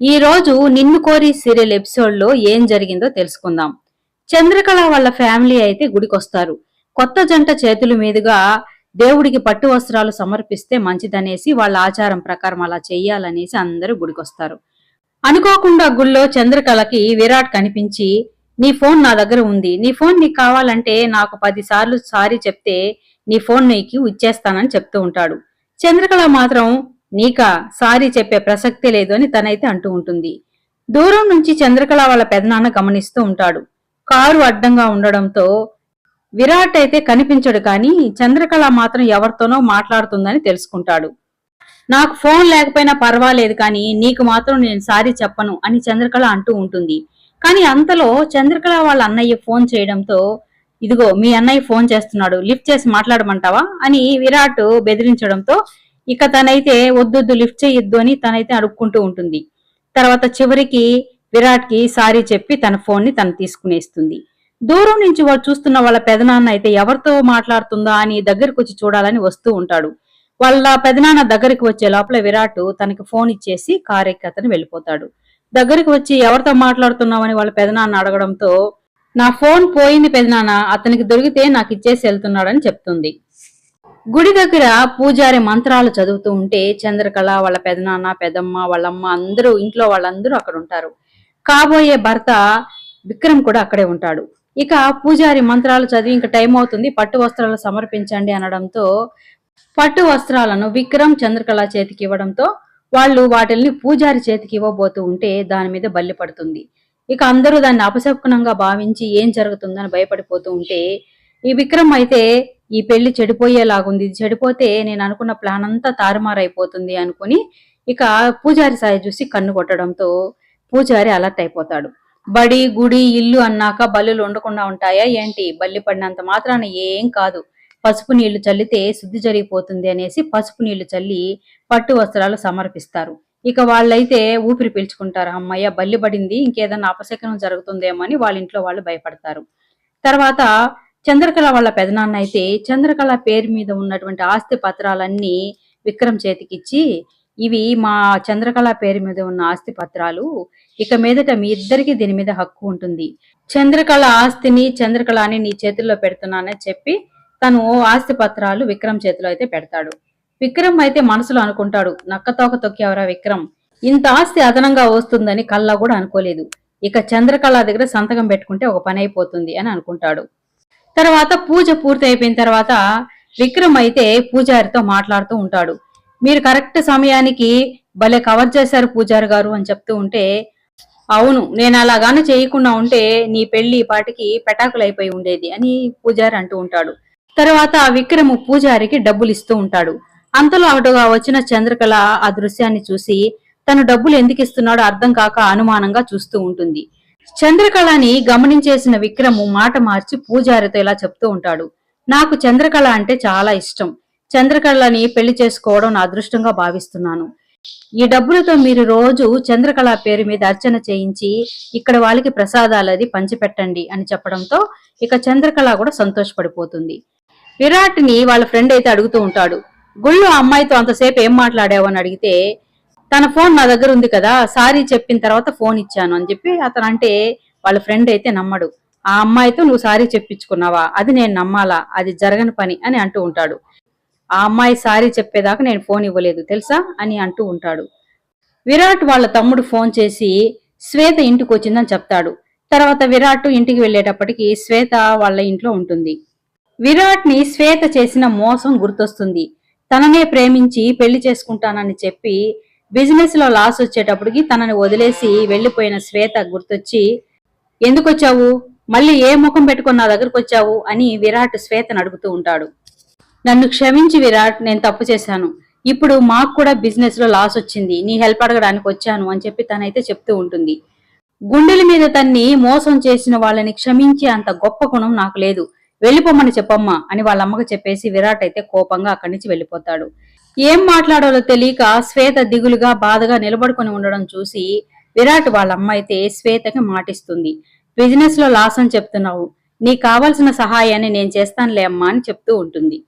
ఈ రోజు నిన్ను కోరి సీరియల్ ఎపిసోడ్లో ఏం జరిగిందో తెలుసుకుందాం. చంద్రకళ వాళ్ళ ఫ్యామిలీ అయితే గుడికొస్తారు. కొత్త జంట చేతుల మీదుగా దేవుడికి పట్టు వస్త్రాలు సమర్పిస్తే మంచిదనేసి వాళ్ళ ఆచారం ప్రకారం అలా చెయ్యాలనేసి అందరూ గుడికొస్తారు. అనుకోకుండా గుళ్ళో చంద్రకళకి విరాట్ కనిపించి నీ ఫోన్ నా దగ్గర ఉంది. నీ ఫోన్ నీకు కావాలంటే నాకు పదిసార్లు సారీ చెప్తే నీ ఫోన్ నీకు ఇచ్చేస్తానని చెప్తూ ఉంటాడు. చంద్రకళ మాత్రం నీకా సారీ చెప్పే ప్రసక్తే లేదు అని తనైతే అంటూ ఉంటుంది. దూరం నుంచి చంద్రకళ వాళ్ళ పెదనాన్న గమనిస్తూ ఉంటాడు. కారు అడ్డంగా ఉండడంతో విరాట్ అయితే కనిపించడు కానీ చంద్రకళ మాత్రం ఎవరితోనో మాట్లాడుతుందని తెలుసుకుంటాడు. నాకు ఫోన్ లేకపోయినా పర్వాలేదు కానీ నీకు మాత్రం నేను సారీ చెప్పను అని చంద్రకళ అంటూ ఉంటుంది. కానీ అంతలో చంద్రకళ వాళ్ళ అన్నయ్య ఫోన్ చేయడంతో ఇదిగో మీ అన్నయ్య ఫోన్ చేస్తున్నాడు లిఫ్ట్ చేసి మాట్లాడమంటావా అని విరాట్ బెదిరించడంతో ఇక తనైతే వద్దొద్దు లిఫ్ట్ చేయొద్దు అని తనైతే అడుక్కుంటూ ఉంటుంది. తర్వాత చివరికి విరాట్కి సారీ చెప్పి తన ఫోన్ని తను తీసుకునేస్తుంది. దూరం నుంచి వాళ్ళు చూస్తున్న వాళ్ళ పెదనాన్న అయితే ఎవరితో మాట్లాడుతుందా అని దగ్గరకు వచ్చి చూడాలని వస్తూ ఉంటాడు. వాళ్ళ పెదనాన్న దగ్గరికి వచ్చే లోపల విరాట్ తనకి ఫోన్ ఇచ్చేసి కార్ ఎక్కి అతను వెళ్ళిపోతాడు. దగ్గరికి వచ్చి ఎవరితో మాట్లాడుతున్నామని వాళ్ళ పెదనాన్న అడగడంతో నా ఫోన్ పోయింది పెదనాన్న అతనికి దొరికితే నాకు ఇచ్చేసి వెళ్తున్నాడని చెప్తుంది. గుడి దగ్గర పూజారి మంత్రాలు చదువుతూ ఉంటే చంద్రకళ వాళ్ళ పెదనాన్న పెదమ్మ వాళ్ళమ్మ అందరూ ఇంట్లో వాళ్ళందరూ అక్కడ ఉంటారు. కాబోయే భర్త విక్రమ్ కూడా అక్కడే ఉంటాడు. ఇక పూజారి మంత్రాలు చదివి ఇంకా టైం అవుతుంది పట్టు వస్త్రాలు సమర్పించండి అనడంతో పట్టు వస్త్రాలను విక్రమ్ చంద్రకళ చేతికి ఇవ్వడంతో వాళ్ళు వాటిల్ని పూజారి చేతికి ఇవ్వబోతూ ఉంటే దాని మీద బల్లి పడుతుంది. ఇక అందరూ దాన్ని అపశకునంగా భావించి ఏం జరుగుతుందని భయపడిపోతూ ఉంటే ఈ విక్రమ్ అయితే ఈ పెళ్ళి చెడిపోయేలాగుంది. ఇది చెడిపోతే నేను అనుకున్న ప్లాన్ అంతా తారుమారైపోతుంది అనుకుని ఇక పూజారి సాయి చూసి కన్ను కొట్టడంతో పూజారి అలర్ట్ అయిపోతాడు. బడి గుడి ఇల్లు అన్నాక బల్లులు ఉండకుండా ఉంటాయా ఏంటి? బల్లి పడినంత మాత్రాన ఏం కాదు. పసుపు నీళ్ళు చల్లితే శుద్ధి జరిగిపోతుంది అనేసి పసుపు నీళ్ళు చల్లి పట్టు వస్త్రాలు సమర్పిస్తారు. ఇక వాళ్ళైతే ఊపిరి పీల్చుకుంటారు. అమ్మయ్య బల్లి పడింది ఇంకేదన్నా అపశకనం జరుగుతుందేమో అని వాళ్ళ ఇంట్లో వాళ్ళు భయపడతారు. తర్వాత చంద్రకళ వాళ్ళ పెదనాన్న అయితే చంద్రకళ పేరు మీద ఉన్నటువంటి ఆస్తి పత్రాలన్నీ విక్రమ్ చేతికిచ్చి ఇవి మా చంద్రకళ పేరు మీద ఉన్న ఆస్తి పత్రాలు ఇక మీదట మీ ఇద్దరికి దీని మీద హక్కు ఉంటుంది. చంద్రకళ ఆస్తిని చంద్రకళ అని నీ చేతుల్లో పెడుతున్నానని చెప్పి తను ఆస్తి పత్రాలు విక్రమ్ చేతిలో అయితే పెడతాడు. విక్రమ్ అయితే మనసులో అనుకుంటాడు నక్కతోక తొక్కేవరా విక్రమ్? ఇంత ఆస్తి అదనంగా వస్తుందని కల్లా కూడా అనుకోలేదు. ఇక చంద్రకళ దగ్గర సంతకం పెట్టుకుంటే ఒక పని అయిపోతుంది అని అనుకుంటాడు. తర్వాత పూజ పూర్తి అయిపోయిన తర్వాత విక్రమ్ అయితే పూజారితో మాట్లాడుతూ ఉంటాడు. మీరు కరెక్ట్ సమయానికి భలే కవర్ చేశారు పూజారి గారు అని చెప్తూ ఉంటే అవును నేను అలాగానే చేయకుండా ఉంటే నీ పెళ్ళి పాటికి పెటాకులు అయిపోయి ఉండేది అని పూజారి అంటూ ఉంటాడు. తర్వాత విక్రమ్ పూజారికి డబ్బులు ఇస్తూ ఉంటాడు. అంతలో అటుగా వచ్చిన చంద్రకళ ఆ దృశ్యాన్ని చూసి తను డబ్బులు ఎందుకు ఇస్తున్నాడో అర్థం కాక అనుమానంగా చూస్తూ ఉంటుంది. చంద్రకళని గమనించేసిన విక్రము మాట మార్చి పూజారితో ఇలా చెప్తూ ఉంటాడు. నాకు చంద్రకళ అంటే చాలా ఇష్టం. చంద్రకళని పెళ్ళి చేసుకోవడం నా అదృష్టంగా భావిస్తున్నాను. ఈ డబ్బులతో మీరు రోజు చంద్రకళ పేరు మీద అర్చన చేయించి ఇక్కడ వాళ్ళకి ప్రసాదాలు అది పంచిపెట్టండి అని చెప్పడంతో ఇక చంద్రకళ కూడా సంతోషపడిపోతుంది. విరాట్ని వాళ్ళ ఫ్రెండ్ అయితే అడుగుతూ ఉంటాడు. గుళ్ళు ఆ అమ్మాయితో అంతసేపు ఏం మాట్లాడావు అని అడిగితే తన ఫోన్ నా దగ్గర ఉంది కదా సారీ చెప్పిన తర్వాత ఫోన్ ఇచ్చాను అని చెప్పి అతను అంటే వాళ్ళ ఫ్రెండ్ అయితే నమ్మడు. ఆ అమ్మాయితో నువ్వు సారీ చెప్పించుకున్నావా? అది నేను నమ్మాలా? అది జరగని పని అని అంటూ ఉంటాడు. ఆ అమ్మాయి సారీ చెప్పేదాకా నేను ఫోన్ ఇవ్వలేదు తెలుసా? అని అంటూ ఉంటాడు. విరాట్ వాళ్ళ తమ్ముడు ఫోన్ చేసి శ్వేత ఇంటికి వచ్చిందని చెప్తాడు. తర్వాత విరాట్ ఇంటికి వెళ్ళేటప్పటికి శ్వేత వాళ్ళ ఇంట్లో ఉంటుంది. విరాట్ని శ్వేత చేసిన మోసం గుర్తొస్తుంది. తననే ప్రేమించి పెళ్ళి చేసుకుంటానని చెప్పి బిజినెస్లో లాస్ వచ్చేటప్పటికి తనని వదిలేసి వెళ్ళిపోయిన శ్వేత గుర్తొచ్చి ఎందుకు వచ్చావు? మళ్ళీ ఏ ముఖం పెట్టుకుని నా దగ్గరకు వచ్చావు? అని విరాట్ శ్వేతను అడుగుతూ ఉంటాడు. నన్ను క్షమించి విరాట్ నేను తప్పు చేశాను. ఇప్పుడు మాకు కూడా బిజినెస్లో లాస్ వచ్చింది. నీ హెల్ప్ అడగడానికి వచ్చాను అని చెప్పి తనైతే చెప్తూ ఉంటుంది. గుండెల మీద తన్ని మోసం చేసిన వాళ్ళని క్షమించే అంత గొప్ప గుణం నాకు లేదు. వెళ్ళిపోమని చెప్పమ్మా అని వాళ్ళ అమ్మకు చెప్పేసి విరాట్ అయితే కోపంగా అక్కడి నుంచి వెళ్ళిపోతాడు. ఏం మాట్లాడాలో తెలియక శ్వేత దిగులుగా బాధగా నిలబడుకొని ఉండడం చూసి విరాట్ వాళ్ళ అమ్మ అయితే శ్వేతకి మాటిస్తుంది. బిజినెస్లో లాస్ అని చెప్తున్నావు. నీకు కావాల్సిన సహాయాన్ని నేను చేస్తానులే అమ్మా అని చెప్తూ ఉంటుంది.